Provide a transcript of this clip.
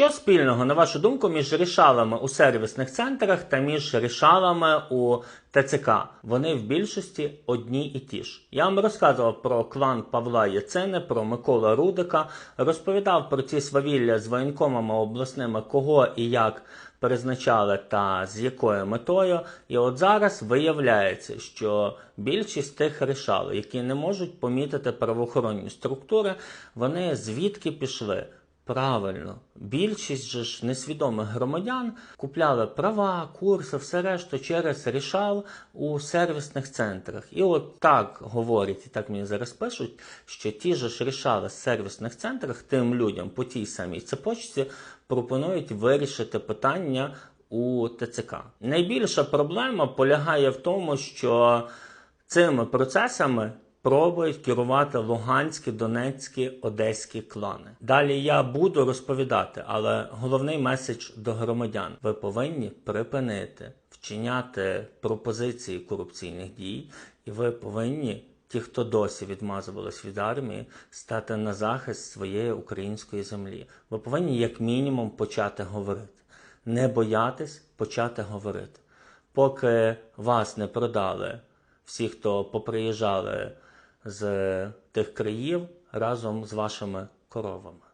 Що спільного, на вашу думку, між рішалами у сервісних центрах та між рішалами у ТЦК? Вони в більшості одні і ті ж. Я вам розказував про клан Павла Яцини, про Микола Рудика, розповідав про ці свавілля з воєнкомами обласними, кого і як призначали та з якою метою. І от зараз виявляється, що більшість тих рішал, які не можуть помітити правоохоронні структури, вони звідки пішли? Правильно, більшість же ж несвідомих громадян купляли права, курси, все решту через рішал у сервісних центрах. І от так говорять, і так мені зараз пишуть, що ті ж рішали з сервісних центрах тим людям по тій самій цепочці пропонують вирішити питання у ТЦК. Найбільша проблема полягає в тому, що цими процесами пробують керувати луганські, донецькі, одеські клани. Далі я буду розповідати, але головний меседж до громадян: ви повинні припинити вчиняти пропозиції корупційних дій, і ви повинні. Ті, хто досі відмазувались від армії, стати на захист своєї української землі. Ви повинні, як мінімум, почати говорити. Не боятись почати говорити. Поки вас не продали всі, хто поприїжджали з тих країв разом з вашими коровами.